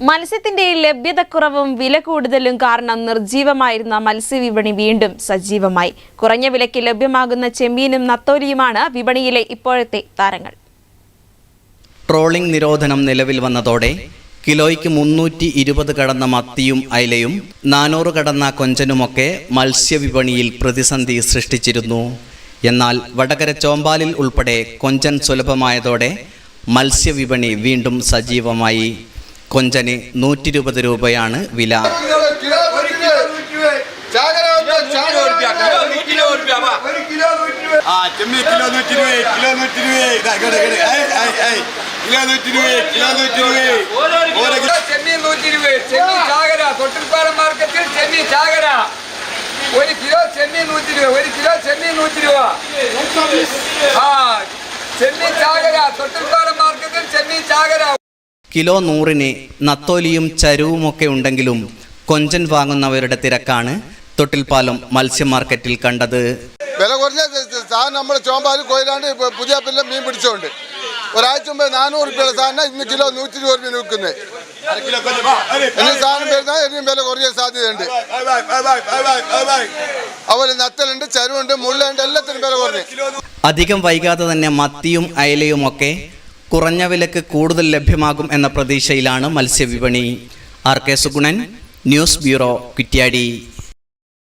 മത്സ്യത്തിന്റെ ലഭ്യതക്കുറവും വില കൂടുതലും കാരണം നിർജീവമായിരുന്ന മത്സ്യവിപണി വീണ്ടും സജീവമായി. കുറഞ്ഞ വിലയ്ക്ക് ലഭ്യമാകുന്ന ചെമ്മീനും നത്തോലിയുമാണ് വിപണിയിലെ ഇപ്പോഴത്തെ താരങ്ങൾ. ട്രോളിംഗ് നിരോധനം നിലവിൽ വന്നതോടെ കിലോയ്ക്ക് മുന്നൂറ്റി ഇരുപത് കടന്ന മത്തിയും അയലയും നാനൂറ് കടന്ന കൊഞ്ചനുമൊക്കെ മത്സ്യവിപണിയിൽ പ്രതിസന്ധി സൃഷ്ടിച്ചിരുന്നു. എന്നാൽ വടകര ചോമ്പാലിൽ ഉൾപ്പെടെ കൊഞ്ചൻ സുലഭമായതോടെ മത്സ്യവിപണി വീണ്ടും സജീവമായി. കൊഞ്ചന് നൂറ്റി ഇരുപത് രൂപയാണ് വില. ഒരു കിലോ ഒരു കിലോ ആ ചാകര. തൊട്ടിൽപ്പാടം മാർക്കറ്റിൽ ചെമ്മീൻ ചാകര. കിലോ നൂറിന് നത്തോലിയും ചരുവുമൊക്കെ ഉണ്ടെങ്കിലും കൊഞ്ചൻ വാങ്ങുന്നവരുടെ തിരക്കാണ് തൊട്ടിൽപ്പാലം മത്സ്യ മാർക്കറ്റിൽ കണ്ടത്. വില കുറഞ്ഞ സാധനം നമ്മൾ ചോമ്പാൽ കൊയിലാണ്ട് പുതിയ പിന്നെ മീൻ പിടിച്ചോണ്ട്. ഒരാഴ്ച മുമ്പ് നാനൂറ് രൂപയുള്ള സാധനം ഇന്ന് കിലോ നൂറ്റി ഇരുപത് രൂപ നിൽക്കുന്നത് സാധനം വരുന്ന ഇനിയും വില കുറയാൻ സാധ്യതയുണ്ട്. അതുപോലെ നത്തലുണ്ട് ചരുവുണ്ട് മുള്ളുണ്ട് എല്ലാത്തിനും വില കുറഞ്ഞു. അധികം വൈകാതെ തന്നെ മത്തിയും അയലയും ഒക്കെ കുറഞ്ഞ വിലക്ക് കൂടുതൽ ലഭ്യമാകും എന്ന പ്രതീക്ഷയിലാണ് മത്സ്യവിപണി. R K Sugunan news bureau Kuttiady.